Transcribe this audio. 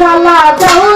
জ্বালা দাও।